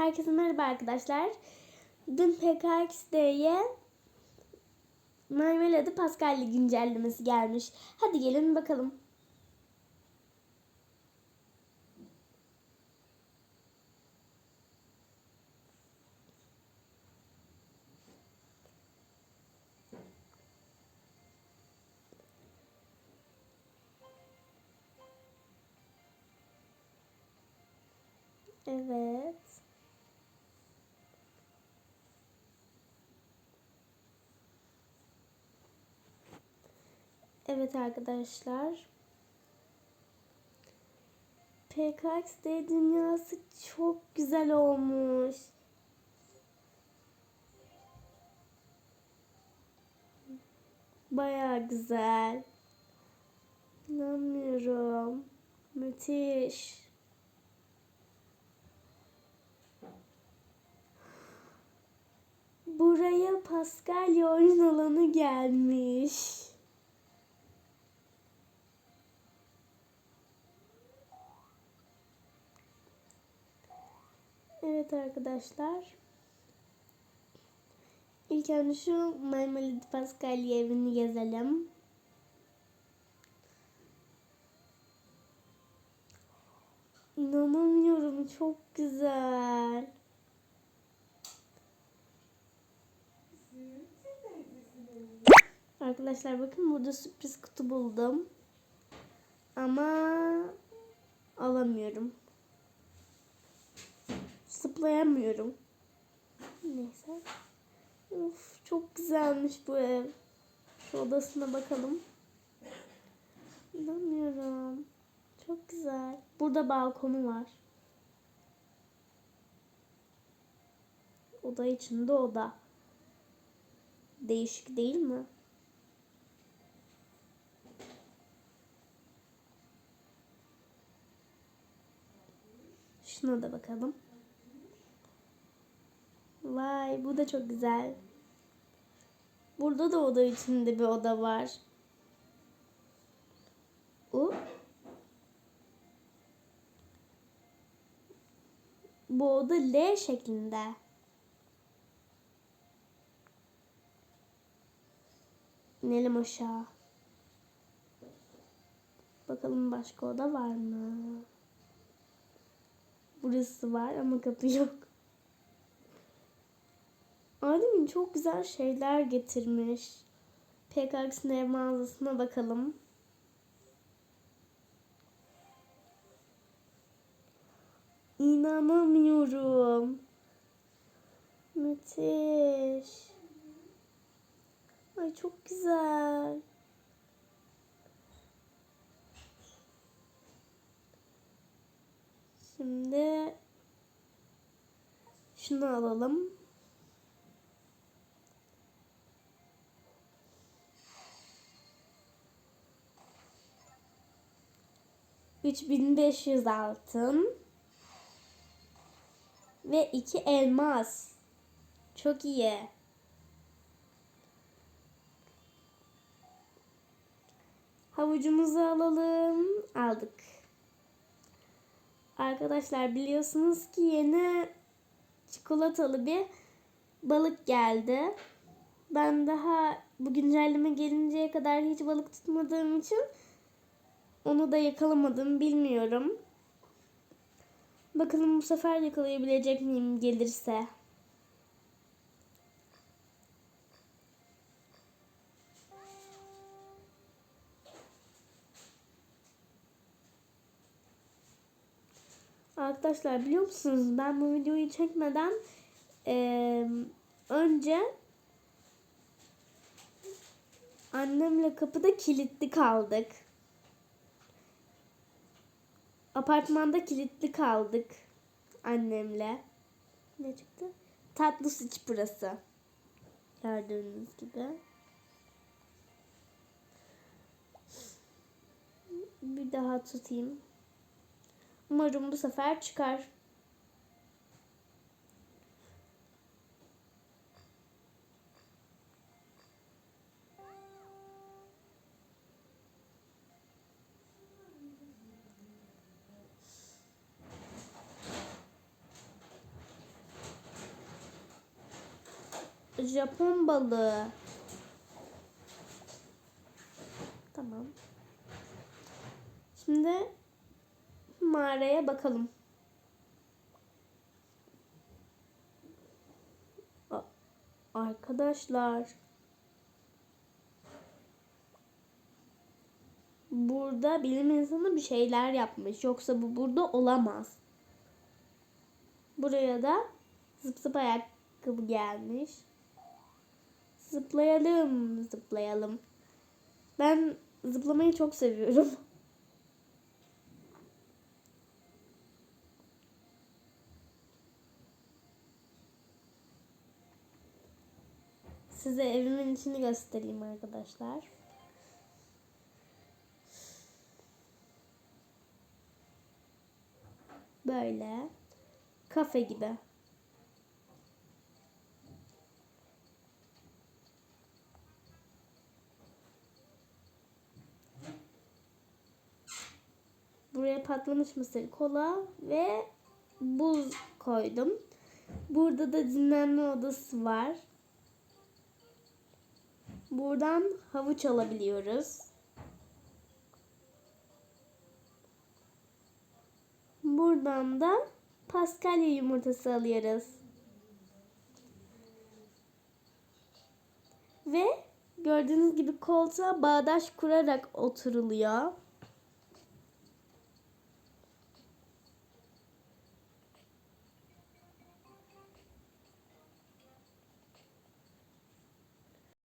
Herkese merhaba arkadaşlar. Dün PKXD'ye Marmelade Pascal'li güncellemesi gelmiş. Hadi gelin bakalım. Evet. Evet arkadaşlar. PKXD dünyası çok güzel olmuş. Baya güzel. İnanmıyorum. Müthiş. Buraya Paskalya oyun alanı gelmiş. Evet arkadaşlar. İlk önce şu Marmalade Paskalya evini gezelim. İnanamıyorum çok güzel. Arkadaşlar bakın burada sürpriz kutu buldum. Ama alamıyorum. Zıplayamıyorum. Neyse. Of, çok güzelmiş bu ev. Şu odasına bakalım. İnanmıyorum. Çok güzel. Burada balkonu var. Oda içinde oda. Değişik değil mi? Şuna da bakalım. Vay bu da çok güzel. Burada da oda içinde bir oda var. O. Bu oda L şeklinde. İnelim aşağı. Bakalım başka oda var mı? Burası var ama kapı yok. Annemin çok güzel şeyler getirmiş. PKX'in ev mağazasına bakalım. İnanamıyorum. Müthiş. Ay çok güzel. Şimdi şunu alalım. Üç bin beş yüz altın ve iki elmas. Çok iyi. Havucumuzu alalım. Aldık. Arkadaşlar biliyorsunuz ki yeni çikolatalı bir balık geldi. Ben daha bu güncelleme gelinceye kadar hiç balık tutmadığım için onu da yakalamadım bilmiyorum. Bakalım bu sefer yakalayabilecek miyim gelirse. Arkadaşlar biliyor musunuz ben bu videoyu çekmeden e, önce annemle kapıda kilitli kaldık. Apartmanda kilitli kaldık annemle. Ne çıktı? Tatlı süt burası. Gördüğünüz gibi. Bir daha tutayım. Umarım bu sefer çıkar. Japon balığı. Tamam. Şimdi mağaraya bakalım. Arkadaşlar. Burada bilim insanı bir şeyler yapmış. Yoksa bu burada olamaz. Buraya da zıp zıp ayakkabı gelmiş. Zıplayalım, zıplayalım. Ben zıplamayı çok seviyorum. Size evimin içini göstereyim arkadaşlar. Böyle kafe gibi. Buraya patlamış mısır, kola ve buz koydum. Burada da dinlenme odası var. Buradan havuç alabiliyoruz. Buradan da paskalya yumurtası alıyoruz. Ve gördüğünüz gibi koltuğa bağdaş kurarak oturuluyor.